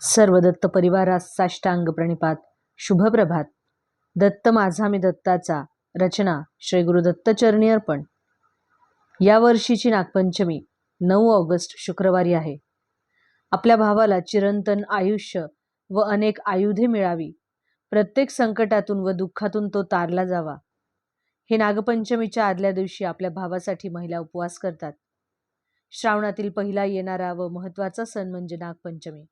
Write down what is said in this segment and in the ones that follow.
सर्व दत्त परिवारास साष्टांग प्रणिपात. शुभप्रभात. दत्त माझा मी दत्ताचा. रचना श्री गुरुदत्त अर्पण. या वर्षीची नागपंचमी नऊ ऑगस्ट शुक्रवारी आहे. आपल्या भावाला चिरंतन आयुष्य व अनेक आयुधे मिळावी. प्रत्येक संकटातून व दुःखातून तो तारला जावा. हे नागपंचमीच्या आदल्या दिवशी आपल्या भावासाठी महिला उपवास करतात. श्रावणातील पहिला येणारा व महत्त्वाचा सण म्हणजे नागपंचमी.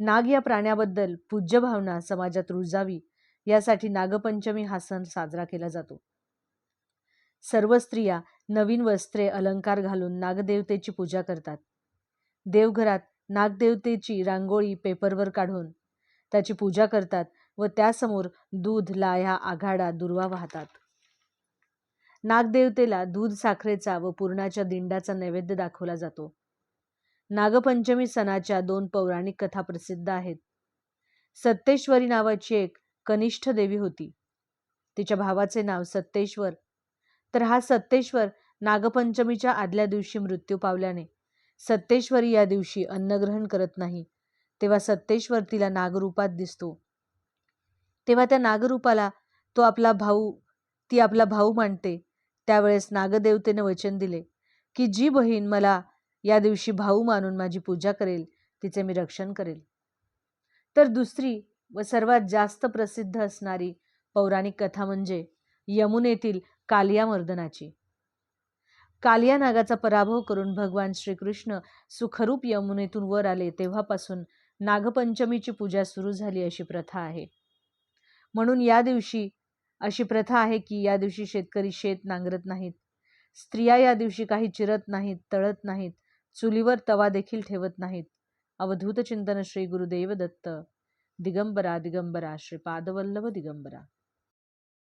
नाग या प्राण्याबद्दल पूज्य भावना समाजात रुजावी यासाठी नागपंचमी हा सण साजरा केला जातो. सर्व स्त्रिया नवीन वस्त्रे अलंकार घालून नागदेवतेची पूजा करतात. देवघरात नागदेवतेची रांगोळी पेपरवर काढून त्याची पूजा करतात व त्यासमोर दूध लाया आघाडा दुर्वा वाहतात. नागदेवतेला दूध साखरेचा व पूर्णाच्या दिंडाचा नैवेद्य दाखवला जातो. नागपंचमी सणाच्या दोन पौराणिक कथा प्रसिद्ध आहेत. सत्तेश्वरी नावाची एक कनिष्ठ देवी होती. तिच्या भावाचे नाव सत्तेश्वर तर हा सत्तेश्वर नागपंचमीच्या आदल्या दिवशी मृत्यू पावल्याने सत्तेश्वरी या दिवशी अन्नग्रहण करत नाही तेव्हा सत्तेश्वर तिला नागरूपात दिसतो. तेव्हा त्या नागरूपाला तो आपला भाऊ ती आपला भाऊ मानते. त्यावेळेस नागदेवतेने वचन दिले की जी बहीण मला या दिवशी भाऊ मानून माझी पूजा करेल तिचे मी रक्षण करेल. तर दुसरी व सर्वात जास्त प्रसिद्ध असणारी पौराणिक कथा म्हणजे यमुनेतील कालिया मर्दनाची कालिया नागाचा पराभव करून भगवान श्रीकृष्ण सुखरूप यमुनेतून वर आले तेव्हापासून नागपंचमीची पूजा सुरू झाली अशी प्रथा आहे. म्हणून या दिवशी अशी प्रथा आहे की या दिवशी शेतकरी शेत नांगरत नाहीत. स्त्रिया या दिवशी काही चिरत नाहीत तळत नाहीत. चुलीवर तवा देखील ठेवत नाहीत. अवधूत चिंतन श्री गुरुदेव दत्त. दिगंबरा दिगंबरा श्री पादवल्लभ दिगंबरा.